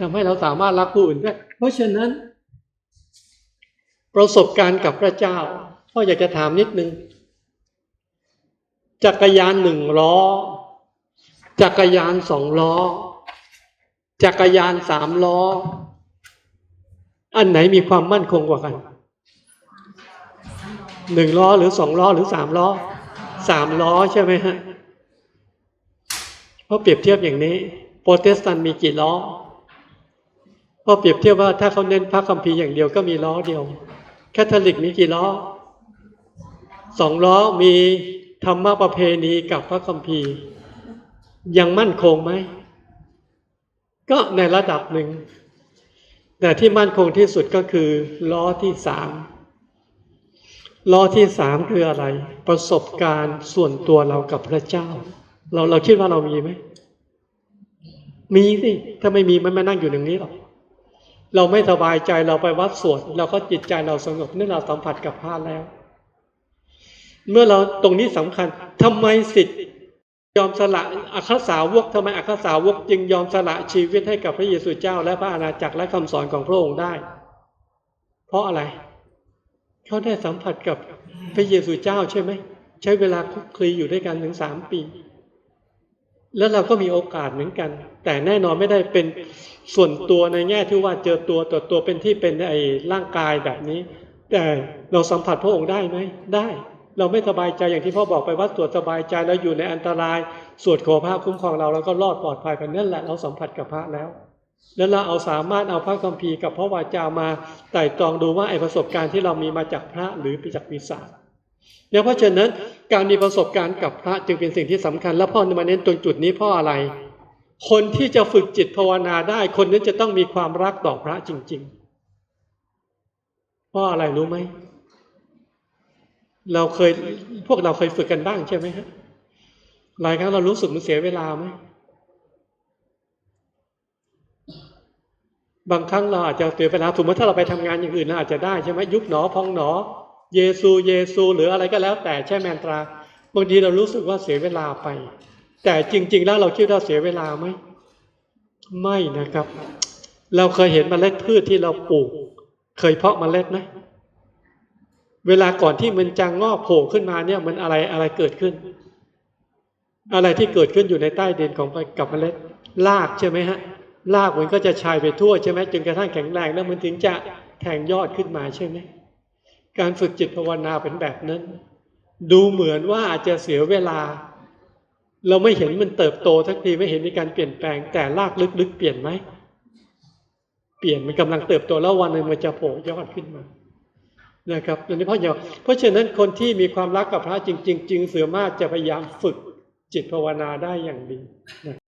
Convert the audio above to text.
ทำให้เราสามารถรักผู้อื่นได้ เพราะฉะนั้น ประสบการณ์กับพระเจ้าพ่ออยากจะถามนิดนึง จักรยานหนึ่งล้อ จักรยานสองล้อ จักรยานสามล้อ อันไหนมีความมั่นคงกว่ากันหนึ่งล้อหรือสองล้อหรือสามล้อสามล้อใช่ไหมฮะเพราะเปรียบเทียบอย่างนี้ โปรเตสแตนต์มีกี่ล้อ เพราะเปรียบเทียบว่าถ้าเขาเน้นพระคัมภีร์อย่างเดียวก็มีล้อเดียว แคทอลิกมีกี่ล้อสองล้อมีธรรมประเพณีกับพระคัมภีร์ ยังมั่นคงไหม ก็ในระดับหนึ่ง แต่ที่มั่นคงที่สุดก็คือ ล้อที่สามล้อที่สามคืออะไร ประสบการณ์ส่วนตัวเรากับพระเจ้า เราเราคิดว่าเรามีไหม มีสิ ถ้าไม่มีมันไม่นั่งอยู่อย่างนี้หรอก เราไม่สบายใจเราไปวัดสวดเราก็จิตใจเราสงบเนี่อเราสัมผัสกับพระแล้ว เมื่อเราตรงนี้สำคัญทำไมสิทธิ์ยอมสละอัคสาวกทำไมอัคสาวกจึงยอมสละชีวิตให้กับพระเยซูเจ้า และพระอาณาจักรและคำสอนของพระองค์ได้ เพราะอะไรเขาได้สัมผัสกับพระเยซูเจ้าใช่ไหมใช้เวลาคุกคลีอยู่ด้วยกันถึงสามปี แล้วเราก็มีโอกาสเหมือนกัน แต่แน่นอนไม่ได้เป็นส่วนตัวในแง่ที่ว่าเจอตัวตัวตัวเป็นที่เป็นไอ้ร่างกายแบบนี้ แต่เราสัมผัสพระองค์ได้ไหมได้ เราไม่สบายใจอย่างที่พ่อบอกไปว่าตรวจสบายใจเราอยู่ในอันตรายสวดขอพระคุ้มครองเราแล้วก็รอดปลอดภัยกันนั่นแหละเราสัมผัสกับพระแล้ว แล้วเราเอาสามารถเอาพระคัมภีร์กับพระวาจามาไต่ตรองดูว่าไอ้ประสบการณ์ที่เรามีมาจากพระหรือไปจากปีศาจ เนี่ยเพราะฉะนั้นการมีประสบการณ์กับพระจึงเป็นสิ่งที่สำคัญ และพ่อมาเน้นตรงจุดนี้เพราะอะไร คนที่จะฝึกจิตภาวนาได้คนนั้นจะต้องมีความรักต่อพระจริง ๆ เพราะอะไรรู้ไหมเราเคยพวกเราเคยฝึกกันบ้างใช่ไหมฮะหลายครั้งเรารู้สึกมันเสียเวลาไหมบางครั้งเราอาจจะเสียเวลาสมมติถ้าเราไปทำงานอย่างอื่นเราอาจจะได้ใช่ไหมยุบหนอพองหนอ เยซูเยซูหรืออะไรก็แล้ว แต่ใช่แมนตราบางทีเรารู้สึกว่าเสียเวลาไป แต่จริง ๆ แล้วเราคิดว่าเสียเวลาไหมไม่นะครับ เราเคยเห็นเมล็ดพืชที่เราปลูก เคยเพาะเมล็ดไหมเวลาก่อนที่มันจะงอกโผล่ขึ้นมาเนี่ยมันอะไรอะไรเกิดขึ้น อะไรที่เกิดขึ้นอยู่ในใต้ดินของกับเมล็ดรากใช่ไหมฮะรากมันก็จะชายไปทั่วใช่ไหมจนกระทั่งแข็งแรงแล้วมันถึงจะแทงยอดขึ้นมาใช่ไหม การฝึกจิตภาวนาเป็นแบบนั้น ดูเหมือนว่าอาจจะเสียเวลา เราไม่เห็นมันเติบโตทักทีไม่เห็นมีการเปลี่ยนแปลงแต่รากลึกๆเปลี่ยนไหมเปลี่ยนมันกำลังเติบโตแล้ววันหนึ่งมันจะโผล่ยอดขึ้นมานะครับอันนี้เพราะอย่าเพราะฉะนั้นคนที่มีความรักกับพระจริง ๆ จึงเสือมากจะพยายามฝึกจิตภาวนาได้อย่างดีนะ